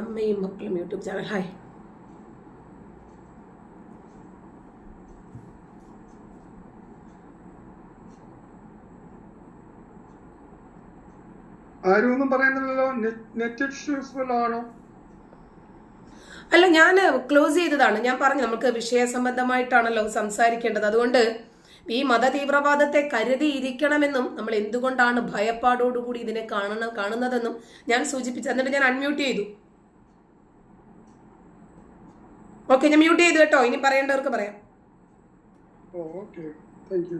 അമ്മയും മക്കളും YouTube channel. Hi. ആരും ഒന്നും പറയുന്നില്ലല്ലോ. നെറ്റ് ഇഷ്യൂസ് അല്ല ഞാൻ ക്ലോസ് ചെയ്തതാണ്. ഞാൻ പറഞ്ഞു നമുക്ക് വിഷയസംബന്ധമായിട്ടാണല്ലോ സംസാരിക്കേണ്ടത്. അതുകൊണ്ട് ഈ മതതീവ്രവാദത്തെ കരുതിയിരിക്കണമെന്നും നമ്മൾ എന്തുകൊണ്ടാണ് ഭയപ്പാടോടുകൂടി ഇതിനെ കാണണം കാണുന്നതെന്നും ഞാൻ സൂചിപ്പിച്ചു. എന്നിട്ട് ഞാൻ അൺമ്യൂട്ട് ചെയ്തു. ഓക്കെ ഞാൻ മ്യൂട്ട് ചെയ്തു കേട്ടോ. ഇനി പറയേണ്ടവർക്ക് പറയാം. ഓക്കെ. താങ്ക് യു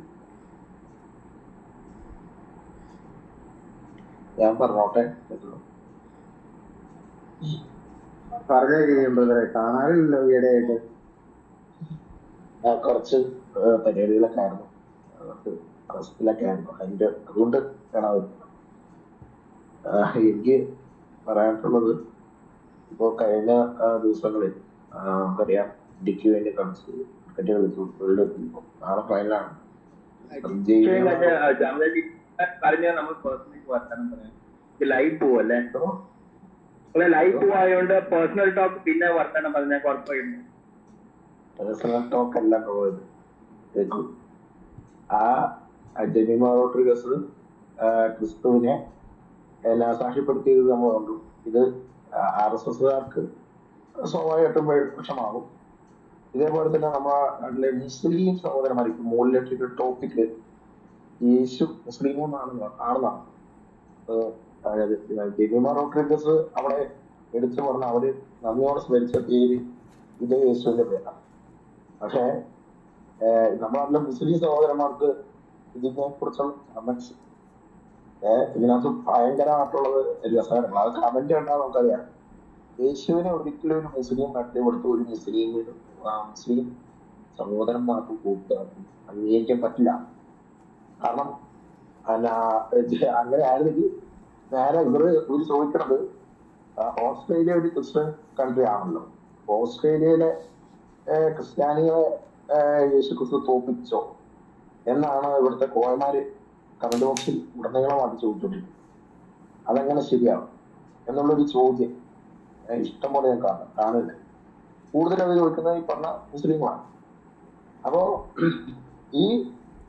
ഞാൻ പറഞ്ഞോട്ടെ. പറഞ്ഞു കഴിയുമ്പോഴേ കാണാറില്ലല്ലോ ഈയിടെയായിട്ട്. ആ, കുറച്ച് പരിപാടികളൊക്കെ ആയിരുന്നു. റെസ്റ്റിലൊക്കെ ആയിരുന്നു. അതിന്റെ അതുകൊണ്ട് കാണാതിരുന്നു ആ, എനിക്ക് പറയാനുള്ളത് ഇപ്പോ കഴിഞ്ഞ ആ, ദിവസങ്ങളിൽ നമുക്കറിയാം. ഇന്ത്യയ്ക്ക് വേണ്ടി കളിച്ച് ക്രിക്കറ്റ് കളിച്ചു. വേൾഡ് കപ്പ് നാളെ ഫൈനലാണ് പറഞ്ഞ നമ്മൾ പേഴ്സണലി വർത്തമാനം പറയാം. ലൈവ് പോവല്ലേ? അല്ലെ ലൈവ് പോവായോണ്ട് പേഴ്സണൽ ടോക്ക് പിന്നെ വർത്തമാനം പറഞ്ഞാൽ കുഴപ്പമില്ല. പേഴ്സണൽ ടോക്ക് അല്ല പോയത് ആ ജെമിമ റോഡ്രിഗസ് ആ, ക്രിസ്തുവിനെ സാക്ഷ്യപ്പെടുത്തിയത് നമ്മൾ കണ്ടു. ഇത് ആർ എസ് എസ്കാർക്ക് സ്വാഭാവികമായിട്ടും വിഷമാകും. ഇതേപോലെ തന്നെ നമ്മളെ മുസ്ലിം സഹോദരന്മാർക്ക് മുകളിലേക്ക് ടോപ്പിക്ക് യേശു മുസ്ലിം ആണെന്ന് ആണെന്നാണ് റോഡ്രിഗസ് അവിടെ എടുത്തു പറഞ്ഞ അവർ നന്ദിയോടെ സ്മരിച്ച പേര് ഇത് യേശുവിന്റെ പേരാണ്. പക്ഷേ നമ്മളെ മുസ്ലിം സഹോദരന്മാർക്ക് ഇതിനെ കുറിച്ചുള്ള കമന്റ്സ് ഇതിനകത്ത് ഭയങ്കരമായിട്ടുള്ളത് രസകരങ്ങൾ അത് കമന്റ് കണ്ടാൽ നമുക്കറിയാം. യേശുവിനെ ഒരിക്കലും ഒരു മുസ്ലിം നട്ടിപ്പെടുത്ത് ഒരു മുസ്ലിം മുസ്ലിം സഹോദരന്മാർക്ക് കൂട്ടുകാർക്കും അംഗീകരിക്കാൻ പറ്റില്ല. കാരണം അങ്ങനെ ആയിരുന്നെങ്കിൽ നേരെ ഇവർ ഒരു ചോദിക്കുന്നത് ഓസ്ട്രേലിയ ഒരു ക്രിസ്ത്യൻ കൺട്രി ആണല്ലോ. ഓസ്ട്രേലിയയിലെ ക്രിസ്ത്യാനികളെ യേശു ക്രിസ്തു തോപ്പിച്ചോ എന്നാണ് ഇവിടുത്തെ കോയമാര് കമന്റ് ബോക്സിൽ ഉടനീളമായിട്ട് ചോദിച്ചോണ്ടിരിക്കുന്നത്. അതെങ്ങനെ ശരിയാവും? എന്നുള്ളൊരു ചോദ്യം. ഇഷ്ടം പോലെ ഞാൻ കാണും കാണുന്നില്ല കൂടുതൽ അവർ ചോദിക്കുന്നത് ഈ പറഞ്ഞ മുസ്ലിങ്ങളാണ്. അപ്പോ ഈ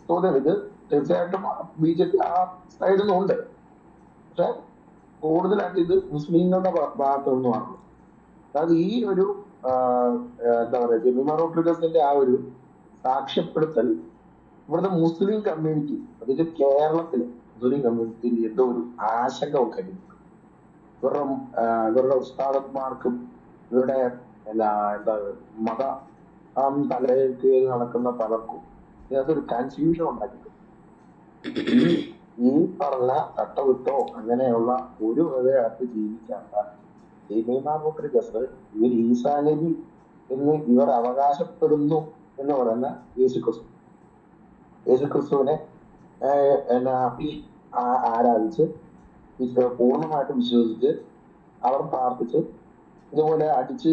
ചോദ്യം ഇത് തീർച്ചയായിട്ടും ബി ജെ പി ആ സൈഡിൽ നിന്നും ഉണ്ട്. പക്ഷെ കൂടുതലായിട്ട് ഇത് മുസ്ലിങ്ങളുടെ ഭാഗത്തു നിന്നുമാണ് അതായത് ഈ ഒരു എന്താ പറയുക ജെമിമ റോഡ്രിഗസിന്റെ ആ ഒരു സാക്ഷ്യപ്പെടുത്തൽ ഇവിടുത്തെ മുസ്ലിം കമ്മ്യൂണിറ്റി അതായത് കേരളത്തിലെ മുസ്ലിം കമ്മ്യൂണിറ്റിയിൽ എന്തോ ഒരു ആശങ്ക ഉണ്ടായിരുന്നു ആ, ഇവരുടെ ഉസ്താദന്മാർക്കും ഇവരുടെ എന്താ എന്താ മത തലയിൽ നടക്കുന്ന പലർക്കും ഇതിനകത്തൊരു കൺഫ്യൂഷൻ ഉണ്ടാക്കിയിട്ടുണ്ട്. ഈ പറഞ്ഞ തട്ടവിട്ടോ അങ്ങനെയുള്ള ഒരു വകയകത്ത് ജീവിക്കാത്ത ഈ ഇവർ ഈസാ നബി എന്ന് ഇവർ അവകാശപ്പെടുന്നു എന്ന് പറയുന്ന യേശു ക്രിസ്തു യേശു ക്രിസ്തുവിനെ എന്നാ ആരാധിച്ച് പൂർണമായിട്ട് വിശ്വസിച്ച് അവർ പ്രാർത്ഥിച്ച് ഇതുപോലെ അടിച്ച്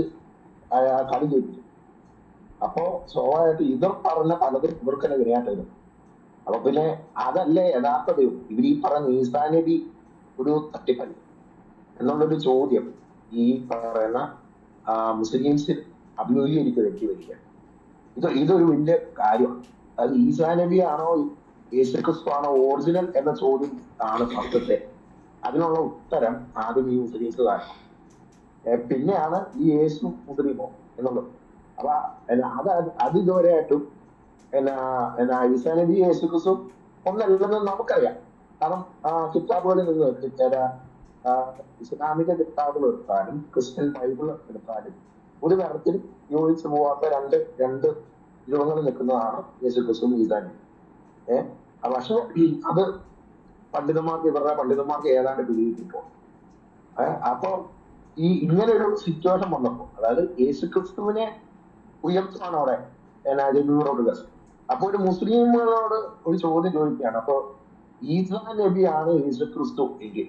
ആ കളി ജയിപ്പിച്ചു. അപ്പോ സ്വാഭാവികമായിട്ട് ഇവർ പറഞ്ഞ പലതും ഇവർക്ക് തന്നെ വിനയായിട്ട് വരും. അപ്പൊ പിന്നെ അതല്ലേ യഥാർത്ഥ ദൈവം? ഇവർ ഈ പറഞ്ഞ ഈസാ നബി ഒരു തട്ടിപ്പല്ല? എന്നുള്ളൊരു ചോദ്യം ഈ പറയുന്ന മുസ്ലിംസിൽ അഭിമുഖീകരിച്ച് വ്യക്തി വരിക. ഇത് ഇതൊരു വലിയ കാര്യമാണ്. അത് ഈസാനബി ആണോ യേശുക്രിസ്തു ആണോ ഒറിജിനൽ എന്ന ചോദ്യം ആണ് സത്യത്തെ. അതിനുള്ള ഉത്തരം ആദ്യം ഈ മുസ്ലിംസ് കാണണം. പിന്നെയാണ് ഈ യേശു മുസ്ലിമോ എന്നുള്ളത്. അപ്പൊ അത് അത് ഇതുവരെയായിട്ടും എന്നാ എന്നാ ഈസാ നബി യേശു ക്രിസ്തു ഒന്നല്ലെന്ന് നമുക്കറിയാം. കാരണം കിതാബുകളിൽ നിന്ന് ചില ഇസ്ലാമിക കിതാബുകൾ എടുത്താലും ക്രിസ്ത്യൻ ബൈബിൾ എടുത്താലും ഒരു തരത്തിൽ യോജിച്ചു പോവാത്ത രണ്ട് രണ്ട് രൂപങ്ങൾ നിൽക്കുന്നതാണ് യേശു ക്രിസ്തു ഈസാ നബി ഏഹ് പക്ഷെ അത് പണ്ഡിതന്മാർക്ക് ഇവരുടെ പണ്ഡിതന്മാർക്ക് ഏതാണ്ട് പിടികിട്ടിപ്പോ ഏഹ് അപ്പൊ ഈ ഇങ്ങനെ ഒരു സിറ്റുവേഷൻ വന്നപ്പോ അതായത് യേശു ക്രിസ്തുവിനെ ഉയർത്തുകയാണ് അവിടെ ജമീറോട് അപ്പൊ ഒരു മുസ്ലിങ്ങളോട് ഒരു ചോദ്യം ചോദിക്കുകയാണ്. അപ്പൊ ഈസാ നബിയാണ് യേശു ക്രിസ്തു എങ്കിൽ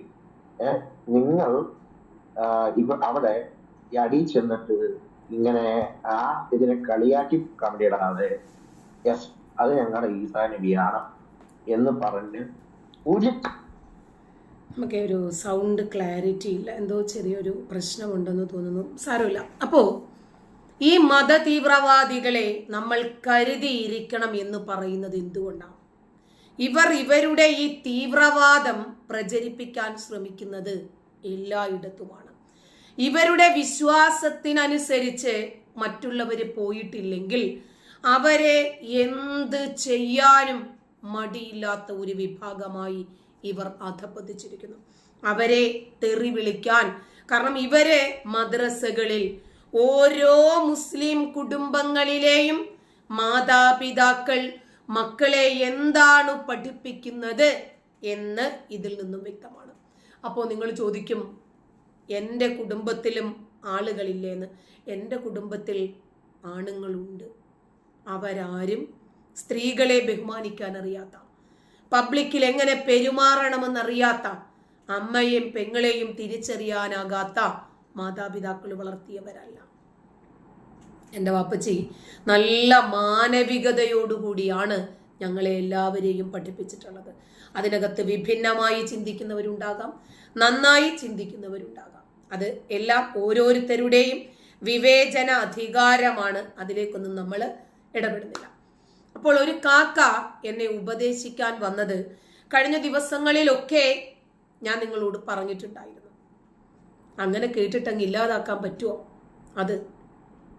നിങ്ങൾ ഇവ അവിടെ അടിയിൽ ചെന്നിട്ട് ഇങ്ങനെ ആ ഇതിനെ കളിയാക്കി കമടിയിടാതെ യെസ് അത് ഞങ്ങളുടെ ഈസാ നബിയാണ് എന്ന് പറഞ്ഞ് ഒരു നമുക്ക് ഒരു സൗണ്ട് ക്ലാരിറ്റി ഇല്ല. എന്തോ ചെറിയൊരു പ്രശ്നമുണ്ടെന്ന് തോന്നുന്നു. സാരമില്ല. അപ്പോ ഈ മത തീവ്രവാദികളെ നമ്മൾ കരുതിയിരിക്കണം എന്ന് പറയുന്നത് എന്തുകൊണ്ടാണ്? ഇവർ ഇവരുടെ ഈ തീവ്രവാദം പ്രചരിപ്പിക്കാൻ ശ്രമിക്കുന്നത് എല്ലായിടത്തുമാണ്. ഇവരുടെ വിശ്വാസത്തിനനുസരിച്ച് മറ്റുള്ളവർ പോയിട്ടില്ലെങ്കിൽ അവരെ എന്ത് ചെയ്യാനും മടിയില്ലാത്ത ഒരു വിഭാഗമായി ഇവർ അധപ്പതിച്ചിരിക്കുന്നു അവരെ തെറി വിളിക്കാൻ കാരണം ഇവരെ മദ്രസകളിൽ ഓരോ മുസ്ലിം കുടുംബങ്ങളിലെയും മാതാപിതാക്കൾ മക്കളെ എന്താണ് പഠിപ്പിക്കുന്നത് എന്ന് ഇതിൽ നിന്നും വ്യക്തമാണ്. അപ്പോൾ നിങ്ങൾ ചോദിക്കും എന്റെ കുടുംബത്തിലും ആളുകളില്ലേന്ന്? എന്റെ കുടുംബത്തിൽ ആണുങ്ങളുണ്ട്. അവരാരും സ്ത്രീകളെ ബഹുമാനിക്കാൻ അറിയാത്ത പബ്ലിക്കിൽ എങ്ങനെ പെരുമാറണമെന്നറിയാത്ത അമ്മയും പെങ്ങളെയും തിരിച്ചറിയാനാകാത്ത മാതാപിതാക്കൾ വളർത്തിയവരല്ല. എന്റെ വാപ്പച്ചി നല്ല മാനവികതയോടുകൂടിയാണ് ഞങ്ങളെ എല്ലാവരെയും പഠിപ്പിച്ചിട്ടുള്ളത്. അതിനകത്ത് വിഭിന്നമായി ചിന്തിക്കുന്നവരുണ്ടാകാം നന്നായി ചിന്തിക്കുന്നവരുണ്ടാകാം. അത് എല്ലാം ഓരോരുത്തരുടെയും വിവേചന അധികാരമാണ്. അതിലേക്കൊന്നും നമ്മൾ ഇടപെടുന്നില്ല. അപ്പോൾ ഒരു കാക്ക എന്നെ ഉപദേശിക്കാൻ വന്നത് കഴിഞ്ഞ ദിവസങ്ങളിലൊക്കെ ഞാൻ നിങ്ങളോട് പറഞ്ഞിട്ടുണ്ടായിരുന്നു. അങ്ങനെ കേട്ടിട്ടങ്ങ് ഇല്ലാതാക്കാൻ പറ്റുമോ അത്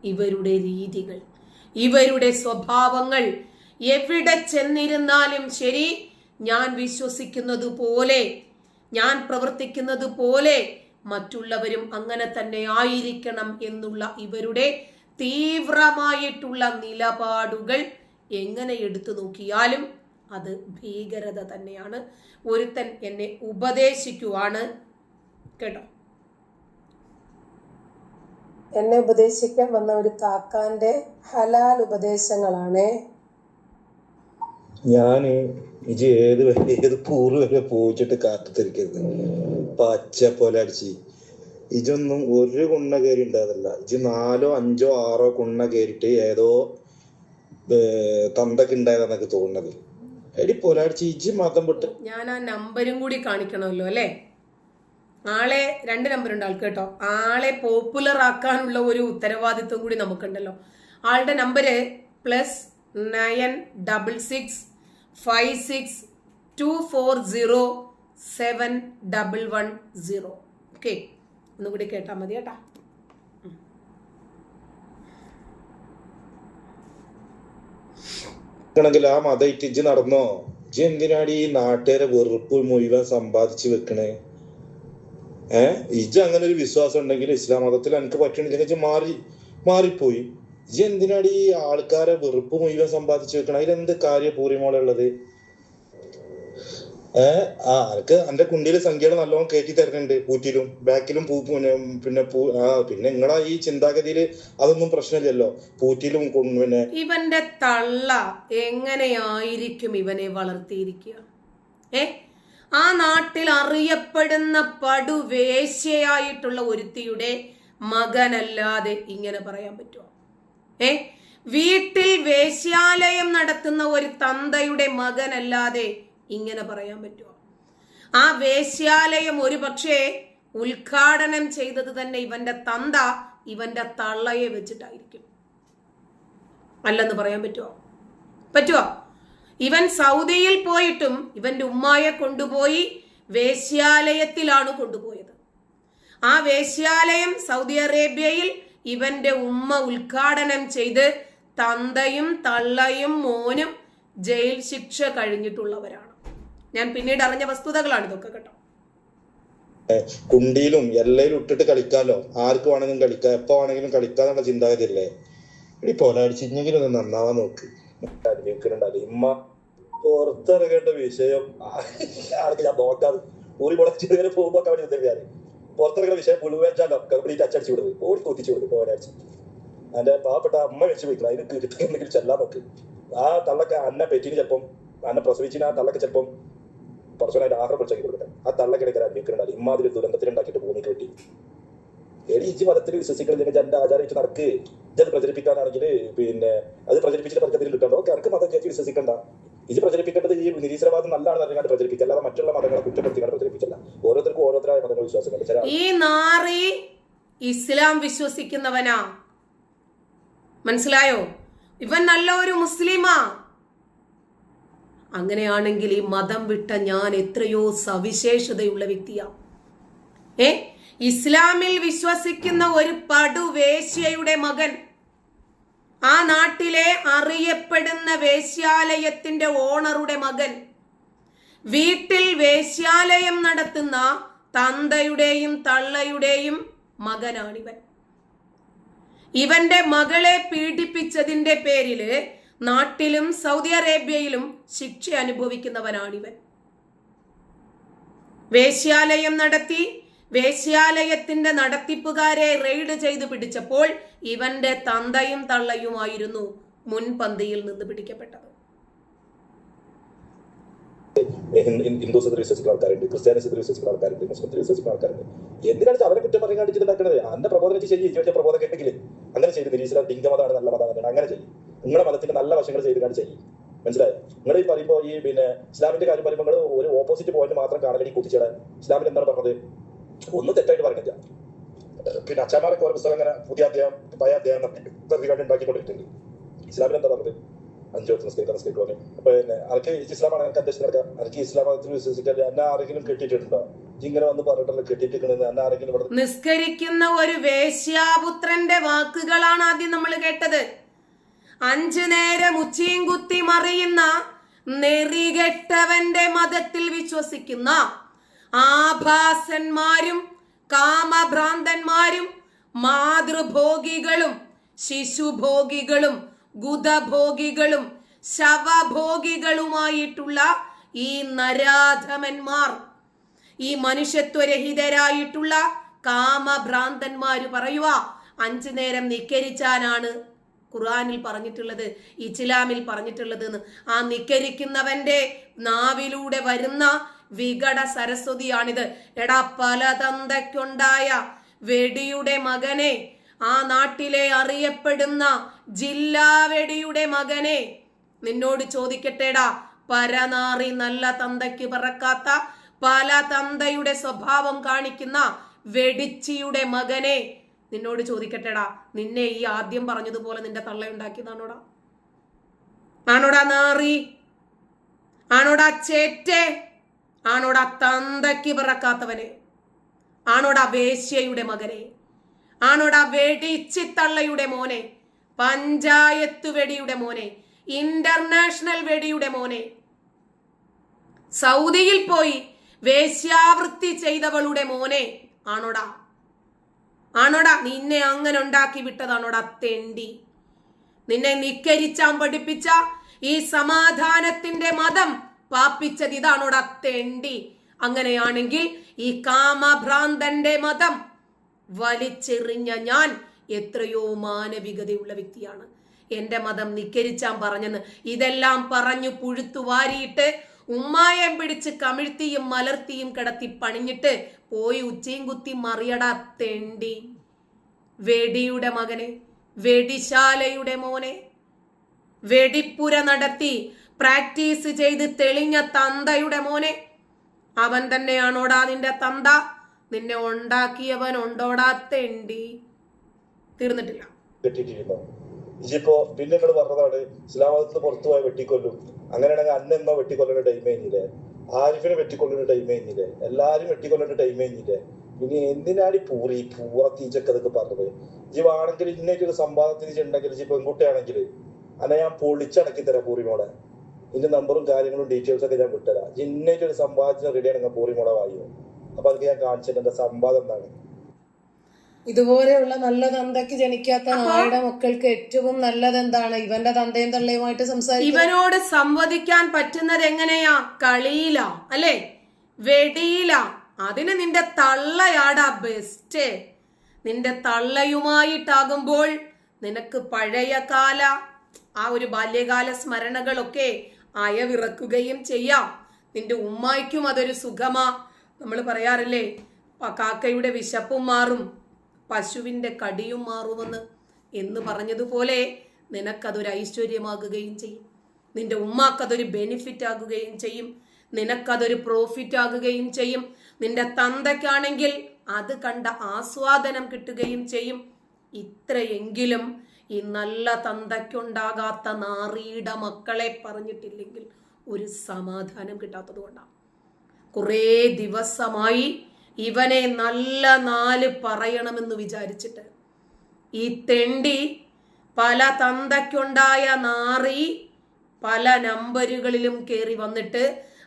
ഇവരുടെ രീതികൾ ഇവരുടെ സ്വഭാവങ്ങൾ എവിടെ ചെന്നിരുന്നാലും ശരി ഞാൻ വിശ്വസിക്കുന്നത് പോലെ ഞാൻ പ്രവർത്തിക്കുന്നത് പോലെ മറ്റുള്ളവരും അങ്ങനെ തന്നെ ആയിരിക്കണം എന്നുള്ള ഇവരുടെ തീവ്രമായിട്ടുള്ള നിലപാടുകൾ എങ്ങനെ എടുത്തു നോക്കിയാലും അത് ഭീകരത തന്നെയാണ്. ഒരുത്തൻ എന്നെ ഉപദേശിക്കുവാണ്. കേട്ടോ? എന്നെ ഉപദേശിക്കാൻ വന്ന ഒരു കാക്കാന്റെ ഹലാൽ ഉപദേശങ്ങളാണ്. ഞാൻ ഇജ് ഏത് വരെ ഏത് പൂറ് വരെ പോയിച്ചിട്ട് കാത്തു തിരിക്കരുത് പച്ച പോലെ അടിച്ച്. ഇജൊന്നും ഒരു കുണ്ണ കയറി ഉണ്ടായതല്ല ഇജ് നാലോ അഞ്ചോ ആറോ കുണ്ണ കയറിയിട്ട് ഏതോ തന്തക്ക് തോന്നുന്നത് എടി പോലാടിച്ച് ഇജ്ജ് മതം വിട്ട് ഞാൻ ആ നമ്പരും കൂടി കാണിക്കണമല്ലോ അല്ലേ? ആളെ രണ്ട് നമ്പർ ഉണ്ട് ആൾക്ക് കേട്ടോ. ആളെ പോപ്പുലർ ആക്കാനുള്ള ഒരു ഉത്തരവാദിത്വം കൂടി നമുക്കുണ്ടല്ലോ. ആളുടെ number plus nine double six five six two four zero seven double one zero okay ഒന്നുകൂടി കേട്ടാൽ മതി കേട്ടാ. ണെങ്കിൽ ആ മതം ഇട്ട് ഇജ്ജ് നടന്നോ? ഇജ്ജ് എന്തിനാടി ഈ നാട്ടുകാരെ വെറുപ്പ് മുഴുവൻ സമ്പാദിച്ചു വെക്കണേ? ഏ? ഇജ്ജ് അങ്ങനെ ഒരു വിശ്വാസം ഉണ്ടെങ്കിൽ ഇസ്ലാം മതത്തിൽ എനിക്ക് പറ്റണില്ലെങ്കിൽ ഇജ്ജ് മാറി മാറിപ്പോയി. ഇജ്ജ് എന്തിനാടി ഈ ആൾക്കാരെ വെറുപ്പ് മുഴുവൻ സമ്പാദിച്ചു വെക്കണം? അതിലെന്ത് കാര്യ പൂരിമോളുള്ളത് ഏ ആ അനക്ക് എന്റെ കുണ്ടിയിൽ സംഖ്യകൾ നല്ലോണം കയറ്റി തരുന്നുണ്ട് പൂറ്റിലും ബാക്കിലും പൂ പിന്നെ പൂ ആ പിന്നെ നിങ്ങളെ ഈ ചിന്താഗതിയിൽ അതൊന്നും പ്രശ്നമില്ലല്ലോ പൂറ്റിലും പിന്നെ ഇവന്റെ തള്ള എങ്ങനെയായിരിക്കും ഇവനെ വളർത്തിയിരിക്കുക? ഏ ആ നാട്ടിൽ അറിയപ്പെടുന്ന പടുവേശ്യയായിട്ടുള്ള ഒരുത്തിയുടെ മകനല്ലാതെ ഇങ്ങനെ പറയാൻ പറ്റുമോ ഏ വീട്ടിൽ വേശ്യാലയം നടത്തുന്ന ഒരു തന്തയുടെ മകനല്ലാതെ ഇങ്ങനെ പറയാൻ പറ്റുമോ ആ വേശ്യാലയം ഒരു പക്ഷേ ഉദ്ഘാടനം ചെയ്തത് തന്നെ ഇവന്റെ തന്ത ഇവന്റെ തള്ളയെ വെച്ചിട്ടായിരിക്കും. അല്ലെന്ന് പറയാൻ പറ്റുമോ പറ്റുമോ ഇവൻ സൗദിയിൽ പോയിട്ടും ഇവന്റെ ഉമ്മായെ കൊണ്ടുപോയി വേശ്യാലയത്തിലാണ് കൊണ്ടുപോയത്. ആ വേശ്യാലയം സൗദി അറേബ്യയിൽ ഇവന്റെ ഉമ്മ ഉദ്ഘാടനം ചെയ്ത് തന്തയും തള്ളയും മോനും ജയിൽ ശിക്ഷ കഴിഞ്ഞിട്ടുള്ളവരാണ്. ഞാൻ പിന്നീട് അറിഞ്ഞ വസ്തുതകളാണ് ഇതൊക്കെ കേട്ടോ. കുണ്ടിയിലും എല്ലയിലും ഇട്ടിട്ട് കളിക്കാലോ ആർക്ക് വേണമെങ്കിലും കളിക്കാം. എപ്പോ വേണമെങ്കിലും കളിക്കാന്നുള്ള ചിന്താഗതി അല്ലേ ഇനി പോലാടിച്ച് ഇഞ്ഞെങ്കിലും ഒന്ന് നന്നാവാൻ നോക്ക്. അനുഭവിക്കുന്നുണ്ടല്ലോ ഇമ്മ പുറത്തിറങ്ങേണ്ട വിഷയം. ആർക്ക് ഞാൻ നോക്കാതെ ഊരി മുടച്ച് വരെ പോകുമ്പോ അവിടെ ഉദ്ദേശിക്കാൻ പുറത്തിറങ്ങുന്ന വിഷയം പുഴുവേച്ചാലോ കംപ്ലീറ്റ് അച്ചടിച്ചു വിടുന്നത് ഓടി കൊത്തിച്ചു വിടും പോലാടിച്ച് അതിന്റെ പാവപ്പെട്ട അമ്മ വെച്ച് വിളിക്കണം. അതിന് കിട്ടുന്നെങ്കിൽ ചെല്ലാൻ നോക്ക്. ആ തള്ളക്ക് അന്നെ പെറ്റിന് ചിലപ്പം. അന്നെ പ്രസവിച്ചിന് ആ തള്ളക്ക് ചിലപ്പം. കുറച്ചുകൂടെ ആഹാരം പൊളിച്ചാക്കി കൊടുക്കട്ടെ. ആ തള്ളക്കിടയ്ക്ക് അനുഭവിക്കുന്നുണ്ടല്ലോ ഇമ്മാതിരി ദുരന്തത്തിലുണ്ടാക്കിയിട്ട് ഭൂമി കെട്ടി. എടി ഇജ്ജ് മതത്തിൽ വിശ്വസിക്കുന്നതിന് ജന്റെ ആചാരം വെച്ച് നടക്ക്. ജന പ്രചരിപ്പിക്കാനാണെങ്കിൽ പിന്നെ അത് പ്രചരിപ്പിച്ചിട്ട് പരക്കത്തിൽ കിട്ടണ്ടോ എനിക്ക് മതം ചേച്ചി വിശ്വസിക്കണ്ട. ഇത് പ്രചരിപ്പിക്കേണ്ടത് ഈ നിരീശ്വരവാദം നല്ലതാണ് അറിയാണ്ട് പ്രചരിപ്പിക്കുക അല്ലാതെ മറ്റുള്ള മതങ്ങളെ കുറ്റപ്പെടുത്തിക്കാണ്ട് പ്രചരിപ്പിച്ചല്ല. ഓരോരുത്തർക്കും ഓരോരുത്തരായ മതങ്ങൾ വിശ്വാസങ്ങളുണ്ട് ഈ നാറി ഇസ്ലാം വിശ്വസിക്കുന്നവനാ? മനസ്സിലായോ? ഇവൻ നല്ല ഒരു മുസ്ലിമാ. അങ്ങനെയാണെങ്കിൽ ഈ മതം വിട്ട ഞാൻ എത്രയോ സവിശേഷതയുള്ള വ്യക്തിയാ. ഏ? ഇസ്ലാമിൽ വിശ്വസിക്കുന്ന ഒരു പടുവേശ്യയുടെ മകൻ ആ നാട്ടിലെ അറിയപ്പെടുന്ന വേശ്യാലയത്തിന്റെ ഓണറുടെ മകൻ വീട്ടിൽ വേശ്യാലയം നടത്തുന്ന തന്തയുടെയും തള്ളയുടെയും മകനാണിവൻ. ഇവന്റെ മകളെ പീഡിപ്പിച്ചതിന്റെ പേരിൽ നാട്ടിലും സൗദി അറേബ്യയിലും ശിക്ഷ അനുഭവിക്കുന്നവനാണിവൻ. വേശ്യാലയം നടത്തി വേശ്യാലയത്തിന്റെ നടത്തിപ്പുകാരെ റെയ്ഡ് ചെയ്ത് പിടിച്ചപ്പോൾ ഇവന്റെ തന്തയും തള്ളയുമായിരുന്നു മുൻപന്തിയിൽ നിന്ന് പിടിക്കപ്പെട്ടത്. ഹിന്ദു- ഹിന്ദുസത്തിൽ വിശ്വസിക്കുന്ന ആൾക്കാരുണ്ട് ക്രിസ്ത്യാനിസത്തിൽ വിശ്വസിക്കുന്ന ആൾക്കാരുണ്ട് മുസ്ലിത്തിൽ വിശ്വസിക്കുന്ന ആൾക്കാരുണ്ട്. എന്തിനാണ് അവരെ കുറ്റം പറയാൻ അന്ന പ്രബോധനം വെച്ച് ശരി ഇവന്റെ പ്രബോധനം കേട്ടെങ്കിൽ അങ്ങനെ ചെയ്ത് നിരീശ്വര ലിംഗമതാണ് നല്ല മതമാണ് അങ്ങനെ ചെയ്യും. നിങ്ങളുടെ മതത്തിന്റെ നല്ല വശങ്ങൾ ചെയ്ത് കാണിച്ച് ചെയ്യും. മനസ്സിലായി? നിങ്ങൾ ഈ പറയുമ്പോൾ ഈ പിന്നെ ഇസ്ലാമിന്റെ കാര്യം പറയുമ്പോൾ നിങ്ങൾ ഒരു ഓപ്പോസിറ്റ് പോയിന്റ് മാത്രം കാണാൻ കുത്തിച്ചിടാൻ ഇസ്ലാമിൽ എന്താണ് പറഞ്ഞത്? ഒന്നും തെറ്റായിട്ട് പറഞ്ഞില്ല പിന്നെ അച്ഛന്മാരൊക്കെ ഓരോ പുസ്തകം അങ്ങനെ പുതിയ അധ്യായം പഴയ അധ്യായം കണ്ട് ഉണ്ടാക്കിക്കൊണ്ടിട്ടുണ്ട്. ഇസ്ലാമിൽ എന്താ പറഞ്ഞത്? അഞ്ചു വക്ത് നിസ്കരിക്കാൻ നിസ്കരിക്കുവാന് അപ്പൊ പിന്നെ അനക്ക് ഇസ്ലാമാണ് എനിക്ക് അധ്യക്ഷൻ നടക്കാം. അനക്ക് ഇസ്ലാം മതത്തിൽ വിശ്വസിക്കാൻ എന്നെ ആരെങ്കിലും കെട്ടിയിട്ടുണ്ടോ? ഇങ്ങനെ വന്ന് പറഞ്ഞിട്ടുള്ള കെട്ടിയിട്ടിരിക്കണെന്ന് എന്നെ ആരെങ്കിലും ഇവിടെ നിസ്കരിക്കുന്ന ഒരു വേശ്യാപുത്രന്റെ വാക്കുകളാണ് ആദ്യം നമ്മൾ കേട്ടത്. അഞ്ചു നേരം ഉച്ചയും കുത്തി മറിയുന്ന നെറികെട്ടവന്റെ മതത്തിൽ വിശ്വസിക്കുന്ന ആഭാസന്മാരും കാമഭ്രാന്തന്മാരും മാതൃഭോഗികളും ശിശുഭോഗികളും ഗുദഭോഗികളും ശവഭോഗികളുമായിട്ടുള്ള ഈ നരാധമന്മാർ ഈ മനുഷ്യത്വരഹിതരായിട്ടുള്ള കാമഭ്രാന്തന്മാര് പറയുക അഞ്ചു നേരം നിക്കരിച്ചാനാണ് ഖുർആാനിൽ പറഞ്ഞിട്ടുള്ളത് ഇസ്ലാമിൽ പറഞ്ഞിട്ടുള്ളത് എന്ന് ആ നിക്കരിക്കുന്നവന്റെ നാവിലൂടെ വരുന്ന വികട സരസ്വതിയാണിത്. എടാ പല തന്തയ്ക്കുണ്ടായ വെടിയുടെ മകനെ ആ നാട്ടിലെ അറിയപ്പെടുന്ന ജില്ലാവെടിയുടെ മകനെ നിന്നോട് ചോദിക്കട്ടേടാ. പരനാറി നല്ല തന്തയ്ക്ക് പറക്കാത്ത പല തന്തയുടെ സ്വഭാവം കാണിക്കുന്ന വെടിച്ചിയുടെ മകനെ നിന്നോട് ചോദിക്കട്ടെടാ. നിന്നെ ഈ ആദ്യം പറഞ്ഞതുപോലെ നിന്റെ തള്ളയുണ്ടാക്കിയതാണോടാ? ആണോടാ നാറി? ആണോടാ ചേറ്റെ? ആണോടാ തന്തയ്ക്ക് പിറക്കാത്തവനെ? ആണോടാ വേശ്യയുടെ മകനെ? ആണോടാ വെടിച്ചിത്തള്ളയുടെ മോനെ? പഞ്ചായത്ത് വെടിയുടെ മോനെ? ഇന്റർനാഷണൽ വെടിയുടെ മോനെ? സൗദിയിൽ പോയി വേശ്യാവൃത്തി ചെയ്തവളുടെ മോനെ. ആണോടാ? ആണോടാ നിന്നെ അങ്ങനെ ഉണ്ടാക്കി വിട്ടതാണോടാ തെണ്ടി? നിന്നെ നിക്കരിച്ചാൻ പഠിപ്പിച്ച ഈ സമാധാനത്തിന്റെ മതം പാപ്പിച്ചത് ഇതാണോടാ തെണ്ടി? അങ്ങനെയാണെങ്കിൽ ഈ കാമഭ്രാന്തന്റെ മതം വലിച്ചെറിഞ്ഞ ഞാൻ എത്രയോ മാനവികതയുള്ള വ്യക്തിയാണ്. എന്റെ മതം നിക്കരിച്ചാൻ പറഞ്ഞെന്ന് ഇതെല്ലാം പറഞ്ഞു പുഴുത്തു വാരിയിട്ട് ഉമ്മായം പിടിച്ച് കമിഴ്ത്തിയും മലർത്തിയും കിടത്തി പണിഞ്ഞിട്ട് പോയി ഉച്ചയും കുത്തി മറിയടാ തെണ്ടി. വെടിയുടെ മകനെ വെടിശാലയുടെ മോനെ വെടിപ്പുര നടത്തി പ്രാക്ടീസ് ചെയ്ത് തെളിഞ്ഞ തന്തയുടെ മോനെ. അവൻ തന്നെയാണോടാ നിന്റെ തന്ത? നിന്നെ ഉണ്ടാക്കിയവൻ ഉണ്ടോടാ എണ്ടി തീർന്നിട്ടില്ല. ഇജിപ്പോ പിന്നെ നിങ്ങൾ പറഞ്ഞതാണ് ഇസ്ലാം പുറത്തു പോയ വെട്ടിക്കൊല്ലും. അങ്ങനെയാണെങ്കിൽ അന്ന എന്നോ വെട്ടിക്കൊല്ലുന്ന ടൈം കഴിഞ്ഞില്ലേ ആരിഫിനെ വെട്ടിക്കൊല്ലുന്ന ടൈം കഴിഞ്ഞില്ലേ എല്ലാരും വെട്ടിക്കൊല്ലേണ്ട ടൈം കഴിഞ്ഞില്ലേ ഇനി എന്തിനാണ് ഈ പൂറി പൂറ തീച്ചൊക്കെ അതൊക്കെ പറഞ്ഞത്? ജീവാണെങ്കിൽ ഇന്നേറ്റൊരു സമ്പാദത്തിന് ഉണ്ടെങ്കിൽ ഇജ് പെൺകുട്ടിയാണെങ്കിൽ അന്നെ ഞാൻ പൊളിച്ചടക്കി തരാം പൂറിമോടെ ഇതിന്റെ നമ്പറും കാര്യങ്ങളും ഡീറ്റെയിൽസ് ഒക്കെ ഞാൻ വിട്ടുതരാം ഇന്നേറ്റൊരു സമ്പാദത്തിന് റെഡി ആണെങ്കിൽ പൂറിമോളെ വായോ. അപ്പൊ അതൊക്കെ ഞാൻ കാണിച്ചിട്ട് എന്റെ സംവാദം എന്താണ് ഇതുപോലെയുള്ള നല്ല തന്തയ്ക്ക് ജനിക്കാത്ത നായുടെ മക്കൾക്ക് ഏറ്റവും നല്ലത് എന്താണ്? ഇവന്റെ തന്തയും തള്ളയുമായിട്ട് സംസാരിക്കും. ഇവനോട് സംവദിക്കാൻ പറ്റുന്നത് എങ്ങനെയാ? കളിയിലാ അല്ലെ? വെടിയിലാ. അതിന് നിന്റെ തള്ളയാടാ ബെസ്റ്റ് നിന്റെ തള്ളയുമായിട്ടാകുമ്പോൾ നിനക്ക് പഴയ കാല ആ ഒരു ബാല്യകാല സ്മരണകളൊക്കെ അയവിറക്കുകയും ചെയ്യാം. നിന്റെ ഉമ്മായിക്കും അതൊരു സുഖമാ. നമ്മൾ പറയാറില്ലേ കാക്കയുടെ വിശപ്പും മാറും പശുവിന്റെ കടിയും മാറുമെന്ന് എന്ന് പറഞ്ഞതുപോലെ നിനക്കതൊരു ഐശ്വര്യമാകുകയും ചെയ്യും. നിന്റെ ഉമ്മാക്കതൊരു ബെനിഫിറ്റ് ആകുകയും ചെയ്യും. നിനക്കതൊരു പ്രോഫിറ്റ് ആകുകയും ചെയ്യും. നിന്റെ തന്തയ്ക്കാണെങ്കിൽ അത് കണ്ട ആസ്വാദനം കിട്ടുകയും ചെയ്യും. ഇത്രയെങ്കിലും ഈ നല്ല തന്തയ്ക്കുണ്ടാകാത്ത നാറിയുടെ മക്കളെ പറഞ്ഞിട്ടില്ലെങ്കിൽ ഒരു സമാധാനം കിട്ടാത്തത് കൊണ്ടാണ്. കുറേ ദിവസമായി ഇവനെ നല്ല നാല് പറയണമെന്ന് വിചാരിച്ചിട്ട്. ഈ തെണ്ടി പല തന്തയ്ക്കുണ്ടായ നാറി പല നമ്പരുകളിലും കയറി വന്നിട്ട്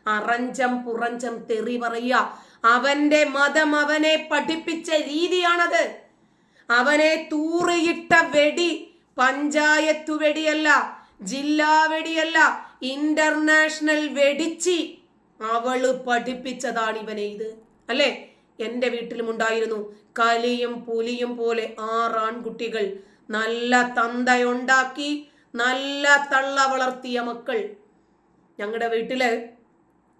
അറഞ്ചം പുറഞ്ചം തെറി പറയുക. അവന്റെ മതം അവനെ പഠിപ്പിച്ച രീതിയാണത്. അവനെ തൂറിയിട്ട വെടി പഞ്ചായത്തു വെടിയല്ല ജില്ലാ വെടിയല്ല ഇന്റർനാഷണൽ വെടിച്ചി അവൾ പഠിപ്പിച്ചതാണ് ഇവനെ ഇത്. അല്ലേ? എന്റെ വീട്ടിലും ഉണ്ടായിരുന്നു കലിയും പുലിയും പോലെ ആറാൺകുട്ടികൾ നല്ല തന്തയുണ്ടാക്കി നല്ല തള്ള വളർത്തിയ മക്കൾ. ഞങ്ങളുടെ വീട്ടിൽ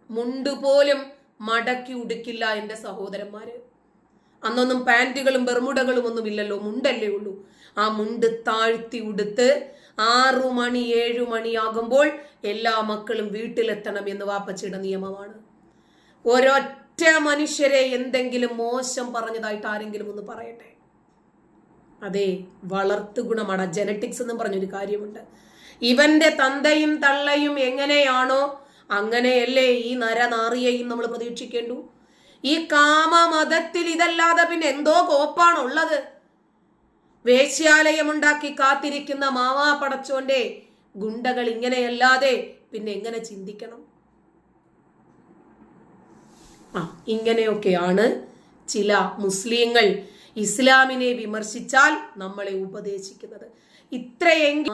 മുണ്ട് പോലും മടക്കി ഉടുക്കില്ല എന്റെ സഹോദരന്മാര്. അന്നൊന്നും പാന്റുകളും ബെർമുടകളും ഒന്നും ഇല്ലല്ലോ മുണ്ടല്ലേ ഉള്ളൂ. ആ മുണ്ട് താഴ്ത്തി ഉടുത്ത് ആറു മണി ഏഴു മണിയാകുമ്പോൾ എല്ലാ മക്കളും വീട്ടിലെത്തണം എന്ന് വാപ്പച്ചിയുടെ നിയമമാണ്. ഒരൊറ്റ മനുഷ്യരെ എന്തെങ്കിലും മോശം പറഞ്ഞതായിട്ട് ആരെങ്കിലും ഒന്ന് പറയട്ടെ? അതെ വളർത്തു ഗുണമാണ് ജനറ്റിക്സ് എന്നും പറഞ്ഞൊരു കാര്യമുണ്ട്. ഇവന്റെ തന്തയും തള്ളയും എങ്ങനെയാണോ അങ്ങനെയല്ലേ ഈ നരനാറിയെയും നമ്മൾ പ്രതീക്ഷിക്കേണ്ടു. ഈ കാമ മതത്തിൽ ഇതല്ലാതെ പിന്നെ എന്തോ കോപ്പാണുള്ളത്? വേശ്യാലയമുണ്ടാക്കി കാത്തിരിക്കുന്ന മാവാ പടച്ചോന്റെ ഗുണ്ടകൾ ഇങ്ങനെയല്ലാതെ പിന്നെ എങ്ങനെ ചിന്തിക്കണം? ആ ഇങ്ങനെയൊക്കെയാണ് ചില മുസ്ലിങ്ങൾ ഇസ്ലാമിനെ വിമർശിച്ചാൽ നമ്മളെ ഉപദേശിക്കുന്നത്. ഇത്രയെങ്കിലും